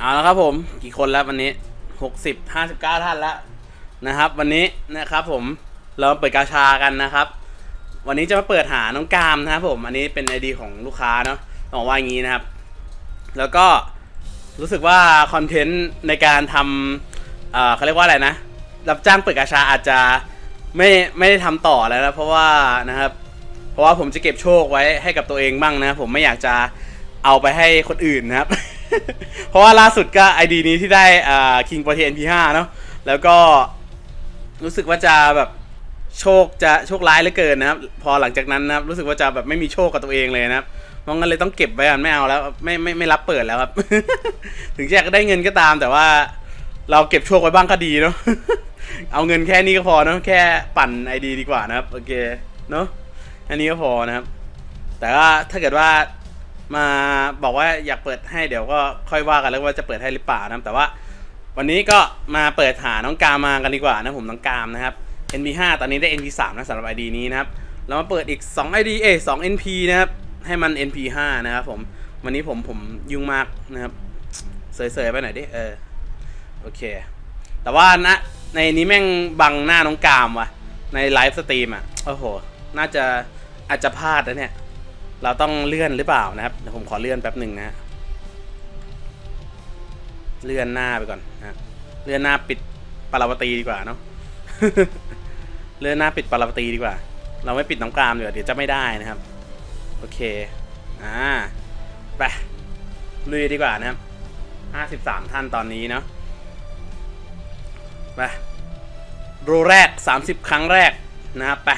เอาละครับผมกี่คนแล้ววันนี้หกสิบห้าสิบเก้าท่านแล้วนะครับ วันนี้นะครับผมเราเปิดกาชากันนะครับ วันนี้จะมาเปิดหาน้องกามนะครับผมอันนี้เป็นไอดีของลูกค้าเนาะบอกว่าอย่างนี้นะครับ แล้วก็รู้สึกว่าคอนเทนต์ในการทำเอ่อเขาเรียกว่าอะไรนะ รับจ้างเปิดกาชาอาจจะไม่ไม่ได้ทำต่อแล้วนะเพราะว่านะครับ เพราะว่าผมจะเก็บโชคไว้ให้กับตัวเองบ้างนะ ผมไม่อยากจะเอาไปให้คนอื่นนะครับ เพราะว่าล่าสุดก็ไอดีนี้ที่ได้อ่า King ปรเทศ NP5 เนาะแล้วก็รู้สึกว่าจะแบบโชคจะโชคร้ายเหลือเกินนะครับ พอหลังจากนั้นนะครับรู้สึกว่าจะแบบไม่มีโชคกับตัวเองเลยนะครับเพราะงั้นเลยต้องเก็บไว้ก่อนไม่เอาแล้วไม่ไม่ไม่รับเปิดแล้วครับ ถึงจะได้เงินก็ตามแต่ว่าเราเก็บโชคไว้บ้างก็ดีเนาะ เอาเงินแค่นี้ก็พอเนาะแค่ปั่นไอดีดีกว่านะครับ โอเคเนาะอันนี้ก็พอนะครับ แต่ว่าถ้าเกิดว่า มาบอกว่าอยากเปิดให้เดี๋ยวก็ค่อยว่ากันแล้วว่าจะเปิดให้หรือเปล่านะแต่ว่า วันนี้ก็มาเปิดหาน้องกามมากันดีกว่านะผมน้องกามนะครับ NP5 ตอนนี้ได้ NP3 นะสำหรับ ID นี้นะครับเรามาเปิดอีก 2 ID เอ2 NP นะครับให้มัน NP5 นะครับผมวันนี้ผมผมยุ่งมากนะครับเสยๆไปหน่อยดิเออโอเค แต่ว่านะในนี้แม่งบังหน้าน้องกามว่ะในไลฟ์สตรีมอะโอ้โห น่าจะอาจจะพลาดนะเนี่ย เราต้องเลื่อนหรือเปล่านะครับเดี๋ยวผมขอเลื่อนแป๊บหนึ่งนะฮะเลื่อนหน้าไปก่อนนะเลื่อนหน้าปิดปาราวตีดีกว่าเนาะเลื่อนหน้าปิดปาราวตีดีกว่า เราไม่ปิดน้องกรามเดี๋ยวเดี๋ยวจะไม่ได้นะครับ โอเคอ่าไปลุยดีกว่านะครับห้าสิบสามท่านตอนนี้เนาะไปโรแรก30ครั้งแรกนะครับไป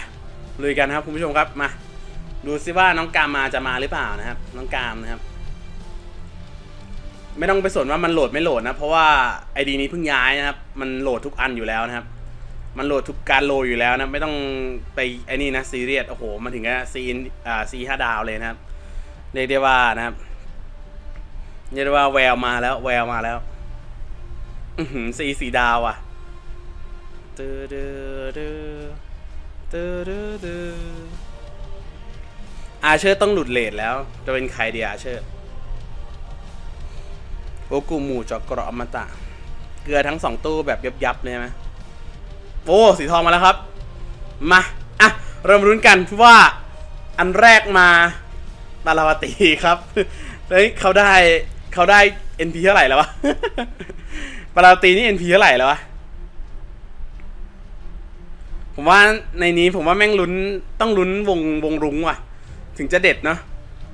ลุยกันนะครับคุณผู้ชมครับมา ดูซิว่าน้องกามมาจะมาหรือเปล่านะครับ น้องกามนะครับ ไม่ต้องไปสนว่ามันโหลดไม่โหลดนะ เพราะว่าไอดีนี้เพิ่งย้ายนะครับ มันโหลดทุกอันอยู่แล้วนะครับ มันโหลดทุกการโหลดอยู่แล้วนะ ไม่ต้องไปไอ้นี่นะซีเรียสโอ้โหมันถึงกับซีอ่าซีห้าดาวเลยนะครับเรียกได้ว่านะครับเรียกได้ว่าแววมาแล้ว แววมาแล้วอืซีสีดาวอะตือดือดือตือดือดือ อาเชอร์ต้องหลุดเลทแล้ว จะเป็นใครดีอาเชอร์โอกูหมูจอกเกราะอมตะ เกลือทั้งสองตู้แบบยับยับเลยไหมโอ้สีทองมาแล้วครับ มาอะเริ่มรุ้นกันว่าอันแรกมาตาลาวตีครับเฮ้ยเขาได้เขาได้ NP เท่าไหร่แล้ววะปาลาวตีนี่ NP เท่าไหร่แล้ววะผมว่าในนี้ผมว่าแม่งลุ้นต้องลุ้นวงวงรุ้งว่ะ ถึงจะเด็ดเนาะ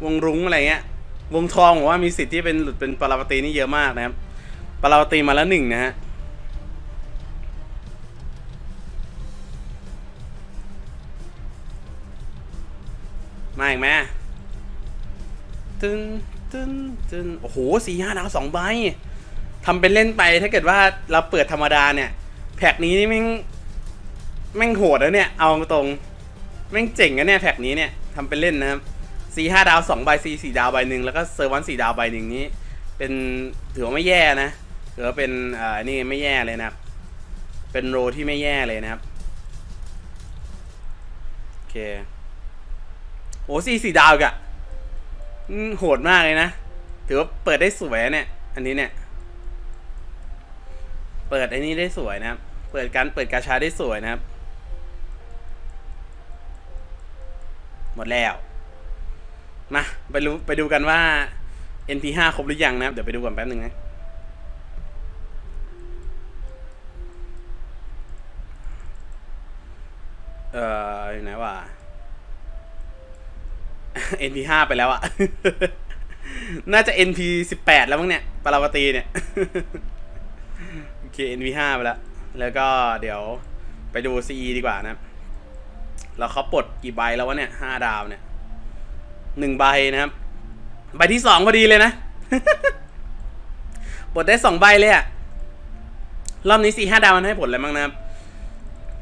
วงรุ้งอะไรเงี้ยวงทองผมว่ามีสิทธิ์ที่เป็นหลุดเป็นปาราวตีนี่เยอะมากนะครับปาราวตีมาแล้วหนึ่งนะฮะมาอีกไหมตึนตึนตึนโอ้โหสี่ห้าดาวสองใบทำเป็นเล่นไปถ้าเกิดว่าเราเปิดธรรมดาเนี่ย แพ็กนี้นี่แม่งแม่งโหดแล้วเนี่ย เอาตรงแม่งเจ๋งนะเนี่ยแพ็กนี้เนี่ย ทำเป็นเล่นนะครับซีห้าดาวสองใบซีสี่ดาวใบหนึ่งแล้วก็เซอร์วันสี่ดาวใบหนึ่งนี้ เป็นถือว่าไม่แย่นะถือว่าเป็นอ่านี่ไม่แย่เลยนะครับ เป็นโรที่ไม่แย่เลยนะครับโอเคโอ้ซีสี่ดาวอีกะโหดมากเลยนะ ถือว่าเปิดได้สวยนะเนี่ย อันนี้เนี่ย เปิดไอ้นี่ได้สวยนะครับ เปิดการเปิดกาชาได้สวยนะครับ หมดแล้ว มาไปรู้ไปดูกันว่า NP5 ครบหรือยังนะครับ เดี๋ยวไปดูก่อนแป๊บหนึ่งนะเอ่ออยู่ไหนวะ NP5 ไปแล้วอะน่าจะ NP18 แล้วมั้งเนี่ยปาราวตีเนี่ย โอเค NV5 ไปแล้ว แล้วก็เดี๋ยวไปดู CE ดีกว่านะ แล้วเขาปลดกี่ใบแล้ววะเนี่ยห้าดาวเนี่ยหนึ่งใบนะครับ ใบที่สองพอดีเลยนะ ปลดได้สองใบเลยอะรอบนี้สี่ห้าดาวมันให้ผลอะไรบ้างนะครับ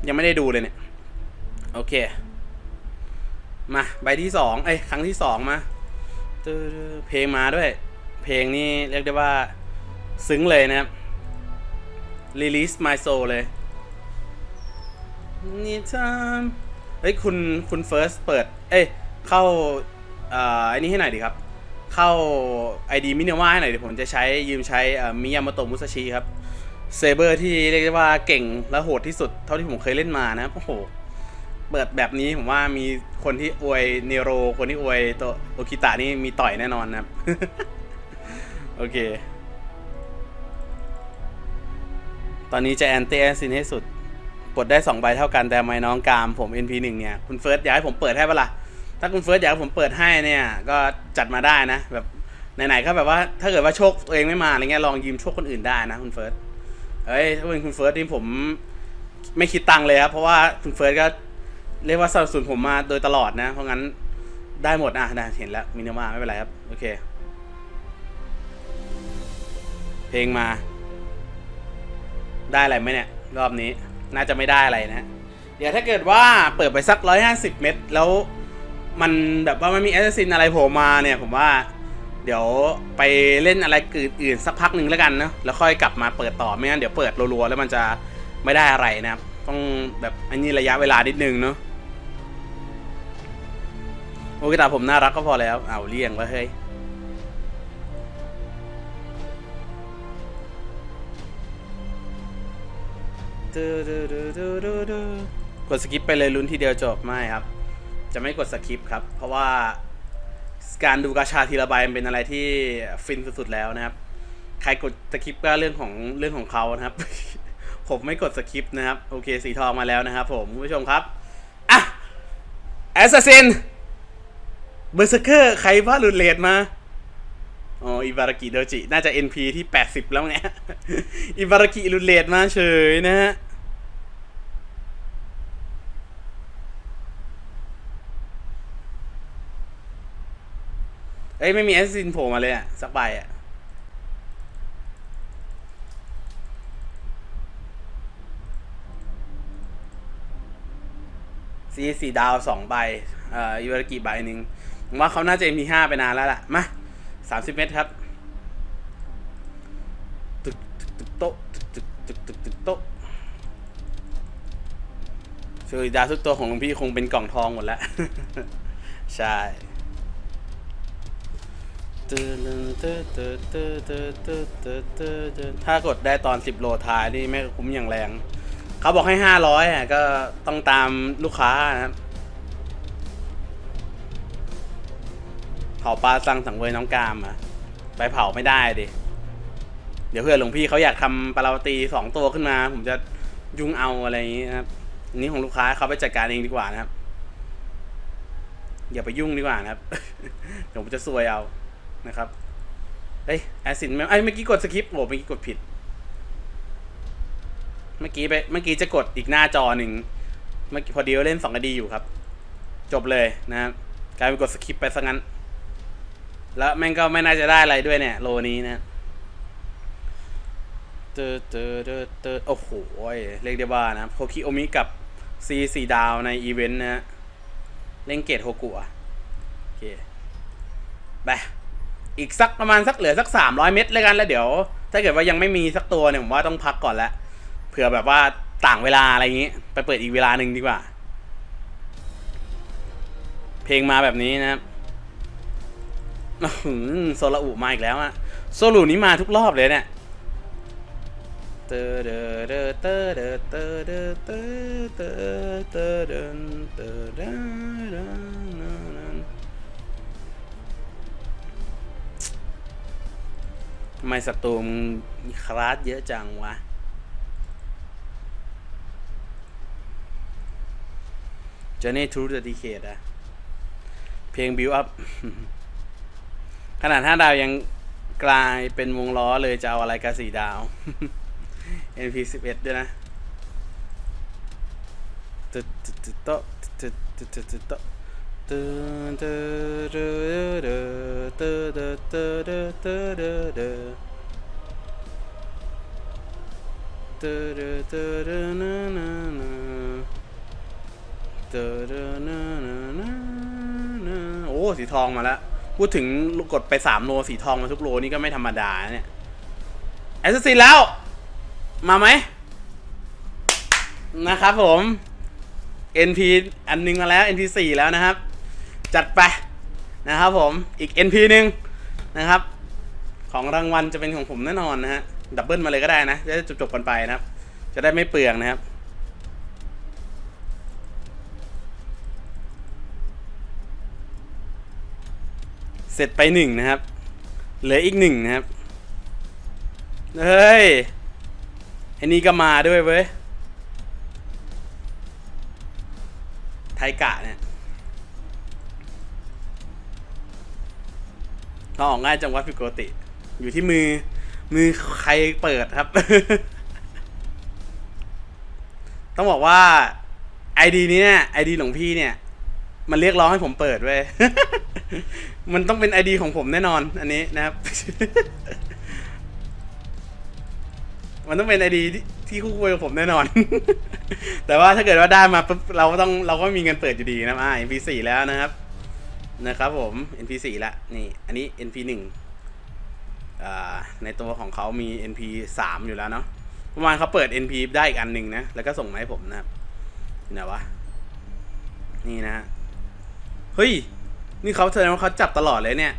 ยังไม่ได้ดูเลยเนี่ย โอเค มาใบที่สองเอ้ยครั้งที่สองมาเพลงมาด้วย เพลงนี้เรียกได้ว่า ซึ้งเลยนะครับ release my soul เลยนี่ทำ เฮ้ยคุณคุณเฟิร์สเปิด เอ้ยเข้าอ่าไอ้นี่ให้หน่อยดีครับ เข้า ID มินิมาให้หน่อยเดี๋ยวผมจะใช้ยืมใช้มิยามโตะมุสชิครับเซเบอร์ที่เรียกได้ว่าเก่งและโหดที่สุดเท่าที่ผมเคยเล่นมานะโอ้โหเปิดแบบนี้ผมว่ามีคนที่อวยเนโร คนที่อวยโตโอคิตะนี่มีต่อยแน่นอนนะครับ โอเค ตอนนี้จะแอนตี้แอซินให้สุด กดได้2ใบเท่ากันแต่ไม่น้องกามผม NP1 เนี่ยคุณเฟิร์สอยากให้ผมเปิดให้ปะละ่ะถ้าคุณเฟิร์สอยากให้ผมเปิดให้เนี่ยก็จัดมาได้นะ แบบไหนๆก็แบบว่าถ้าเกิดว่าโชคตัวเองไม่มาอะไรเงี้ยลองยืมโชคคนอื่นได้นะคุณเฟิร์สเอ้ยถ้าเป็นคุณเฟิร์สที่ผมไม่คิดตังค์เลยครับเพราะว่าคุณเฟิร์สก็เรียกว่าสนับสนุนผมมาโดยตลอดนะ เพราะงั้นได้หมดอะนะเห็นแล้วมินิมาไม่เป็นไรครับโอเค เพลงมา ได้อะไรไหมเนี่ย รอบนี้ น่าจะไม่ได้อะไรนะ เดี๋ยวถ้าเกิดว่าเปิดไปสักร้อยห้าสิบเม็ดแล้วมันแบบว่าไม่มีแอสซินอะไรโผล่มาเนี่ย ผมว่า เดี๋ยวไปเล่นอะไรกืดอื่นสักพักหนึ่งแล้วกันนะแล้วค่อยกลับมาเปิดต่อไม่งั้นเดี๋ยวเปิดรัวๆแล้วมันจะไม่ได้อะไรนะครับ ต้องแบบอันนี้ระยะเวลานิดนึงเนาะโอเคตาผมน่ารักก็พอแล้วเอาเลี่ยงไว้เฮ้ ดูดูดูดูดูดูกดสกิปไปเลยลุ้นทีเดียวจบไม่ครับ จะไม่กดสกิปครับ เพราะว่าการดูกาชาทีละใบมัเป็นอะไรที่ฟินสุดๆแล้วนะครับ ใครกดสกิปก็เรื่องของเรื่องของเขานะครับ ผมไม่กดสกิปนะครับ โอเคสีทองมาแล้วนะครับผมผู้ชมครับอะแอสซัสซินเบอร์เซกอร์ใครว่าหลุดเลดมาอ๋ออิบารากิโดจิ น่าจะ NP ที่ 80 แล้วไงอิบารากิลุนเลดมาเฉยนะฮะ อ้ยไม่มีแอสซินโผล่มาเลยอะ สักใบอะ ซีสีดาวสองใบ เอ่อยูรากิใบหนึ่งว่าเขาน่าจะมีห้าไปนานแล้วล่ะ มาสามสิบเมตรครับตึกตึกตึกโต๊ะตึกตึกตึกตึกโต๊ะคือดาวทุกตัวของพี่คงเป็นกล่องทองหมดแล้ว ใช่ ถ้ากดได้ตอน 10 โลท้ายนี่แม่งคุ้มอย่างแรง เขาบอกให้ 500อะก็ต้องตามลูกค้านะครับเผาปลาสั่งสังเวยน้องกามอะ ไปเผาไม่ได้ดิ เดี๋ยวเพื่อนหลวงพี่เขาอยากทำปลาวตีสองตัวขึ้นมา ผมจะยุ่งเอาอะไรอย่างนี้นะครับนี้ของลูกค้าเขาไปจัดการเองดีกว่านะครับ อย่าไปยุ่งดีกว่านะครับ เดี๋ยวผมจะซวยเอา นะครับเอ้ยแอซินไอ้เมื่อกี้กดสคริปโอ้เมื่อกี้กดผิด เมื่อกี้ไปเมื่อกี้จะกดอีกหน้าจอหนึ่งเมื่อกี้พอดีเล่นสองคดีอยู่ครับ จบเลยนะครับกลายเป็นกดสคริปไปซะงั้น แล้วแม่งก็ไม่น่าจะได้อะไรด้วยเนี่ยโลนี้นะเตอเตอเตอเตอโอ้โหเรียกได้ว่านะโคคิโอมิกับซีสีดาวในอีเวนต์นะเล่นเกตโฮกุอะโอเคไป อีกสักประมาณสักเหลือสักสามร้อยเม็ดเลยกันแล้วเดี๋ยว ถ้าเกิดว่ายังไม่มีสักตัวเนี่ยผมว่าต้องพักก่อนละเผื่อแบบว่าต่างเวลาอะไรอย่างนี้ ไปเปิดอีกเวลาหนึ่งดีกว่า เพลงมาแบบนี้นะครับโซลาอุมาอีกแล้วอะโซลูนี้มาทุกรอบเลยเนี่ยเตอเดอเดอเตอเดอเตอเดอเตอเตอเดอเตอเดอ ทำไมศัตรูมคลาสเยอะจังวะจะนี่ทรูต the Decade อะเพลงบิวอัพขนาดห้าดาวยังกลายเป็นวงล้อเลยจะเอาอะไรกับสี่ดาว NP11 ด้วยนะตึ๊ดตึ๊ดตึ๊ดโต๊ะตึ๊ดตึ๊ดตึ๊ดโต๊ะ โอ้สีทองมาแล้ว พูดถึงกดไปสามโลสีทองมาทุกโลนี่ก็ไม่ธรรมดาเนี่ยแอสซิสแล้ว มาไหม นะครับผม NP อันนึงมาแล้ว NP 4แล้วนะครับ จัดไปนะครับผมอีก NP หนึ่งนะครับ ของรางวัลจะเป็นของผมแน่นอนนะฮะดับเบิลมาเลยก็ได้นะ จะได้จบๆกันไปนะครับ จะได้ไม่เปลืองนะครับเสร็จไปหนึ่งนะครับ เหลืออีกหนึ่งนะครับ เฮ้ยไอ้นี่ก็มาด้วยเว้ย ไทกะเนี่ย เราออกง่ายจังวะพี่โกติ อยู่ที่มือ มือใครเปิดครับ ต้องบอกว่าไอดีนี้เนี่ยไอดีหลวงพี่เนี่ย มันเรียกร้องให้ผมเปิดเว้ยมันต้องเป็นไอดีของผมแน่นอน อันนี้นะครับ มันต้องเป็นไอดีที่คู่ควรกับผมแน่นอน แต่ว่าถ้าเกิดว่าได้มาปุ๊บเราก็ต้องเราก็มีเงินเปิดอยู่ดีนะอ่า NP4 แล้วนะครับ นะครับผม NP4 ละนี่ อันนี้ NP1 อ่าในตัวของเขามี NP3 อยู่แล้วเนาะประมาณเขาเปิด NP ได้อีกอันหนึ่งนะ แล้วก็ส่งมาให้ผมนะครับไหนวะ นี่นะฮะเฮ้ย นี่เขาแสดงว่าเขาจับตลอดเลยเนี่ย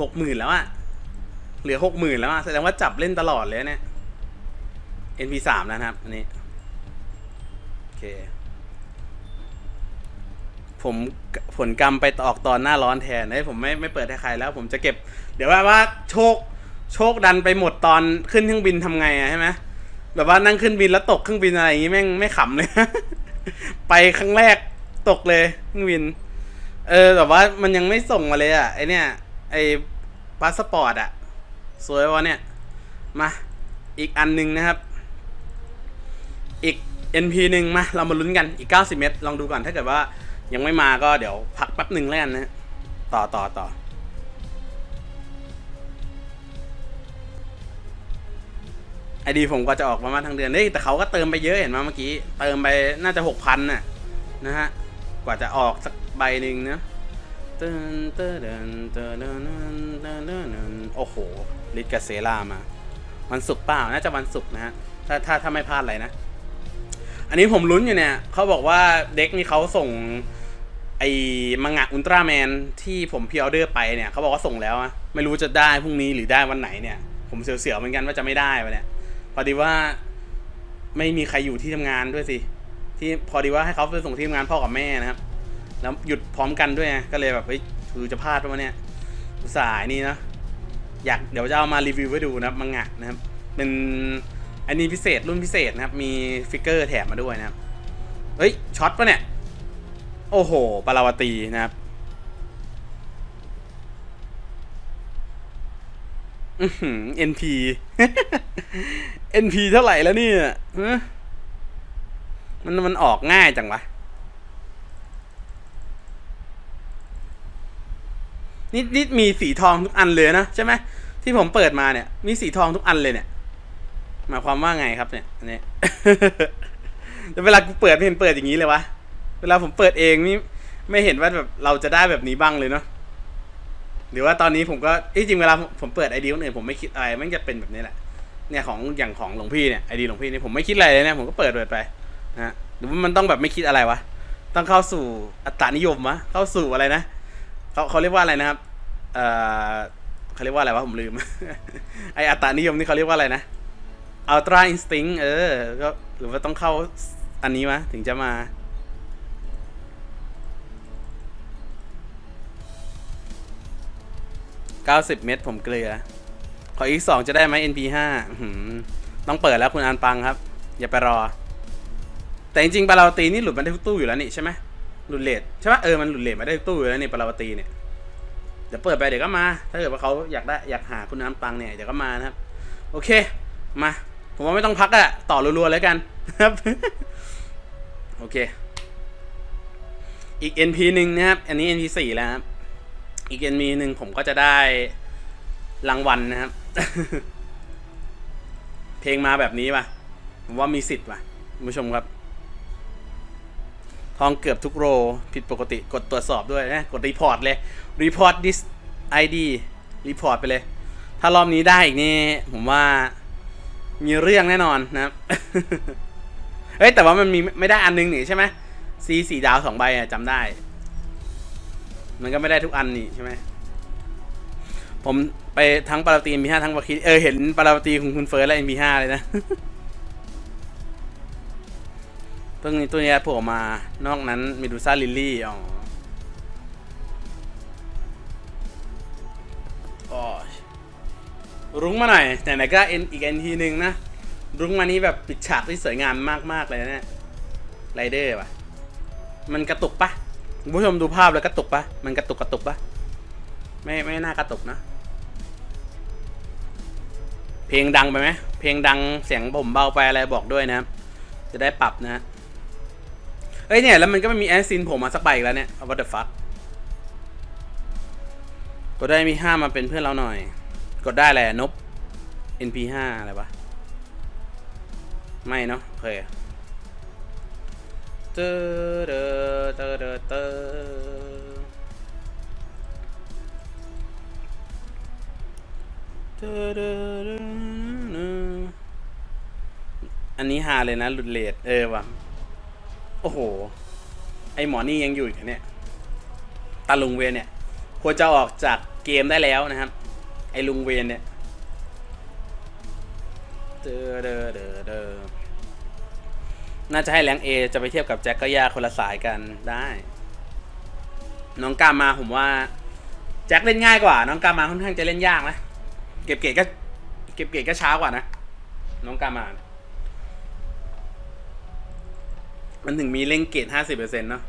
หกหมื่นแล้วอะเหลือหกหมื่นแล้วอะแสดงว่าจับเล่นตลอดเลยเนี่ย NP สามนะครับ อันนี้ โอเค ผมผลกรรมไปออกตอนหน้าร้อนแทนเฮ้ผมไม่ไม่เปิดให้ใครแล้ว ผมจะเก็บ เดี๋ยวว่าว่าโชคโชคดันไปหมดตอนขึ้นเครื่องบินทำไงอะใช่ไหมแบบว่านั่งขึ้นบินแล้วตกเครื่องบินอะไรอย่างงี้แม่งไม่ขำเลย ไปครั้งแรกตกเลยเครื่องบิน เออแต่ว่ามันยังไม่ส่งมาเลยอะไอเนี่ย ไอพาสปอร์ตอะสวยวะเนี่ย มา อีกอันหนึ่งนะครับ อีก NP หนึ่งมา เรามาลุ้นกันอีก 90 เมตร ลองดูก่อนถ้าเกิดว่า ยังไม่มาก็เดี๋ยวพักแป๊บหนึ่งแล้วกันนะ ต่อต่อต่อไอดีผมก็จะออกประมาณทางเดือนเฮ้ยแต่เขาก็เติมไปเยอะเห็นไหมเมื่อกี้ เติมไปน่าจะหกพันน่ะนะฮะ กว่าจะออกสักใบหนึ่งนะเตินเตินเดินเตินเดินเดินเดินโอ้โห ลิทกับเซรามา วันศุกร์เปล่า น่าจะวันศุกร์นะฮะ ถ้าถ้าถ้าไม่พลาดอะไรนะ อันนี้ผมลุ้นอยู่เนี่ย เขาบอกว่าเด็กนี่เขาส่ง ไอ้มังงะอุลตร้าแมนที่ผมพิออเดอร์ไปเนี่ยเขาบอกว่าส่งแล้วอะไม่รู้จะได้พรุ่งนี้หรือได้วันไหนเนี่ย ผมเสียวๆเหมือนกันว่าจะไม่ได้ไปเนี่ยพอดีว่าไม่มีใครอยู่ที่ทำงานด้วยสิ ที่พอดีว่าให้เขาไปส่งที่ทำงานพ่อกับแม่นะครับ แล้วหยุดพร้อมกันด้วยไงก็เลยแบบเฮ้ยคือจะพลาดปวะเนี่ยสายนี่นะอยากเดี๋ยวจะเอามารีวิวไว้ดูนะครับมังงะนะครับ เป็นอันนี้พิเศษรุ่นพิเศษนะครับ มีฟิกเกอร์แถมมาด้วยนะครับเฮ้ยช็อตปะเนี่ย โอ้โหปาราวตีนะครับอือหือ NP NP เท่าไหร่แล้วเนี่ยฮะมันมันออกง่ายจังวะนี่นี่มีสีทองทุกอันเลยนะใช่ไหมที่ผมเปิดมาเนี่ย มีสีทองทุกอันเลยเนี่ยหมายความว่าไงครับเนี่ยอันนี้แต่เวลากูเปิดไม่เห็นเปิดอย่างนี้เลยวะ เวลาผมเปิดเองนี่ไม่เห็นว่าแบบเราจะได้แบบนี้บ้างเลยเนาะหรือว่าตอนนี้ผมก็เอ้จริงเวลาผมเปิดไอเดียคนอื่นผมไม่คิดอะไรมันจะเป็นแบบนี้แหละเนี่ยของอย่างของหลวงพี่เนี่ยไอดีหลวงพี่เนี่ยผมไม่คิดอะไรเลยเนี่ยผมก็เปิดเปิดไปนะฮะหรือว่ามันต้องแบบไม่คิดอะไรวะต้องเข้าสู่อัตตานิยมมะเข้าสู่อะไรนะเขาเขาเรียกว่าอะไรนะครับเอ่อเขาเรียกว่าอะไรวะผมลืมไออัตตานิยมนี่เขาเรียกว่าอะไรนะอัลตร้าอินสติ้งเออก็หรือว่าต้องเข้าอันนี้มะถึงจะมา 90 เม็ดผมเกลือ ขออีก 2 จะได้ไหม NP5 อื้อหือต้องเปิดแล้วคุณอันปังครับ อย่าไปรอ แต่จริงๆปาราตีนี่หลุดมาได้ทุกตู้อยู่แล้วนี่ใช่ไหมหลุดเลทใช่ปะเออมันหลุดเลทมาได้ทุกตู้อยู่แล้วนี่ปาราตีเนี่ยเดี๋ยวเปิดไปเดี๋ยวก็มา ถ้าเกิดว่าเขาอยากได้อยากหาคุณน้ำปังเนี่ยเดี๋ยวก็มานะครับ โอเค มา ผมว่าไม่ต้องพักอะต่อรัวๆแล้วกันครับ โอเค อีก NP หนึ่งนะครับ อันนี้ NP สี่แล้วครับ อีก NP หนึ่งผมก็จะได้รางวัลนะครับ เพลงมาแบบนี้ป่ะ ผมว่ามีสิทธิ์ป่ะคุณผู้ชมครับ ทองเกือบทุกโรผิดปกติกดตรวจสอบด้วยนะ กดรีพอร์ตเลยรีพอร์ต this ID รีพอร์ตไปเลย ถ้ารอบนี้ได้อีกนี่ ผมว่ามีเรื่องแน่นอนนะครับเฮ้ยแต่ว่ามันมีไม่ได้อันนึงนี่ใช่ไหมซีสี่ดาวสองใบอะจำได้ มันก็ไม่ได้ทุกอันนี่ใช่ไหมผมไปทั้งปาราตีห้าทั้งบาคิเออเห็นปาราตีของคุณเฟิร์สและเอ็มพีห้าเลยนะเพิ่งตัวนี้โผล่มานอกนั้นมีดูซ่าลิลลี่อ๋อรุ้งมาหน่อยไหนๆก็เอ็นอีกเอ็นทีหนึ่งนะ รุ้งมานี้แบบปิดฉากที่สวยงามมากๆเลยนะไรเดอร์ป่ะ มันกระตุกปะ คุณผู้ชมดูภาพแล้วกระตุกปะมันกระตุกกระตุกปะไม่ไม่น่ากระตุกนะ เพลงดังไปไหมเพลงดังเสียงผมเบาไปอะไรบอกด้วยนะ จะได้ปรับนะเอ้ยเนี่ยแล้วมันก็ไม่มีแอสซินผมมาสักใบอีกแล้วเนี่ยเอาวัตเตอร์ฟัตกดได้มีห้ามาเป็นเพื่อนเราหน่อย กดได้แหละนบ np ห้าอะไรปะไม่เนาะโอเค เตอเตอเตอเตอันนี้ฮาเลยนะหลุดเลดเออว่ะ โอ้โห ไอหมอนี่ยังอยู่อีกเหเนี่ยตาลุงเวนเนี่ย ควรจะออกจากเกมได้แล้วนะครับ ไอลุงเวนเนี่ยเดอเดอเดอ น่าจะให้แรงเอจะไปเทียบกับแจ็คก็ยากคนละสายกันได้ น้องกามาผมว่า แจ็คเล่นง่ายกว่า น้องกามาค่อนข้างจะเล่นยากนะเก็บเกตก็ เก็บเกตก็ช้ากว่านะน้องกามามันถึงมีเล่งเกตห้าสิบเปอร์เซ็นต์เนาะ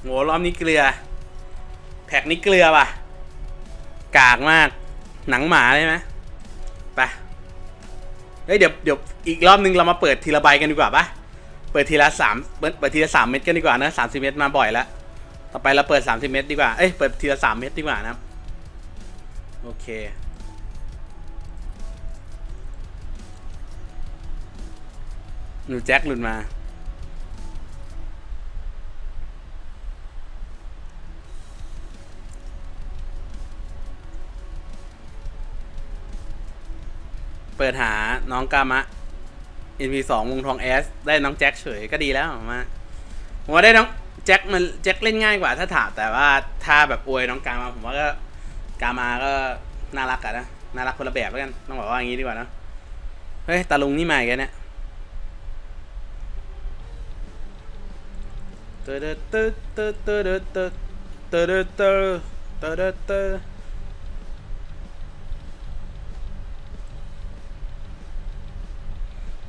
โหรอบนี้เกลือ แผกนี้เกลือป่ะ กากมาก หนังหมาได้ไหมไปเฮ้ยเดี๋ยวเดี๋ยวอีกรอบนึงเรามาเปิดทีละใบกันดีกว่าปะเปิดทีละสามเปิดเปิดทีละสามเม็ดกันดีกว่านะสามสิบเม็ดมาบ่อยแล้วต่อไปเราเปิดสามสิบเม็ดดีกว่าเอ้ยเปิดทีละสามเม็ดดีกว่านะโอเคหนูแจ็คหลุดมา ปิดหาน้องกามะ NP2 วงทองแอส ได้น้องแจ็คเฉยก็ดีแล้วมาผมว่าได้น้องแจ็คมันแจ็คเล่นง่ายกว่าถ้าถามแต่ว่าถ้าแบบอวยน้องกามาผมว่าก็กามาก็น่ารักอะนะน่ารักคนละแบบแล้วกันต้องบอกว่าอย่างนี้ดีกว่านะเฮ้ยตาลุงนี่ใหม่กแล้เนี่ยเตอร์เตอร์เตอร์เตอร์เตอร์เตอร์เตอร์เตอร์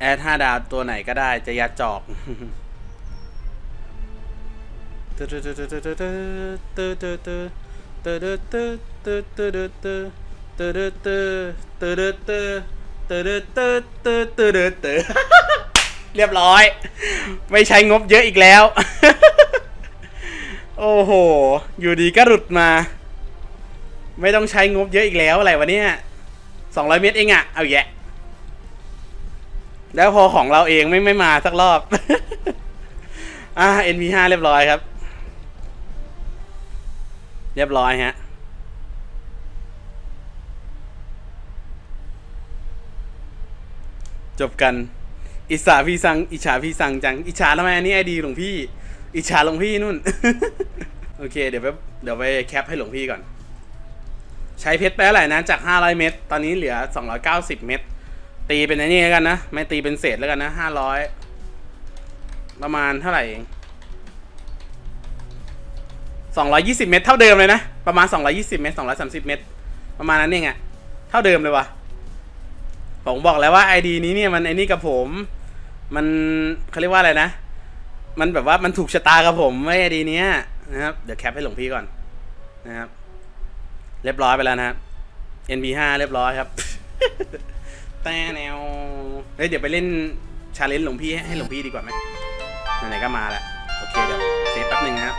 แอดห้าดาวตัวไหนก็ได้จะยัดจอกเรียบร้อย ไม่ใช้งบเยอะอีกแล้ว โอ้โห อยู่ดีก็หลุดมา ไม่ต้องใช้งบเยอะอีกแล้วอะไรวะเนี่ยสองร้อยเมตรเองอะเอาแยะ แล้วพอของเราเองไม่ไม่มาสักรอบ อ่า NV5 เรียบร้อยครับ เรียบร้อยฮะจบกัน อิสาพี่สัง อิจฉาพี่สังจัง อิจฉาทำไมอันนี้ไอดีหลวงพี่ อิจฉาหลวงพี่นู่น โอเค เดี๋ยวไปเดี๋ยวไปแคปให้หลวงพี่ก่อน ใช้เพชรไปเท่าไหร่นะ จาก 500 เม็ด ตอนนี้เหลือ 290 เม็ด ตีเป็นอ้นี่แล้วกันนะ ไม่ตีเป็นเศษแล้วกันนะ500ประมาณเท่าไหร่เอง220เม็ดเท่าเดิมเลยนะ ประมาณ220เม็ด230เม็ดประมาณนั้นเองอะเท่าเดิมเลยวะผมบอกแล้วว่าไอดีนี้เนี่ยมันไอนี่กับผม มันเขาเรียกว่าอะไรนะ มันแบบว่ามันถูกชะตากับผมไว้ไอดีเนี้ยนะครับเดี๋ยวแคปให้หลวงพี่ก่อนนะครับ เรียบร้อยไปแล้วนะครับ NB5 เรียบร้อยครับ แต่แนวเฮ้ยเดี๋ยวไปเล่นชาเลนจ์หลวงพี่ให้ให้หลวงพี่ดีกว่าไหมไหนๆก็มาแล้วโอเคเดี๋ยวเซฟแป๊บหนึ่งนะครับ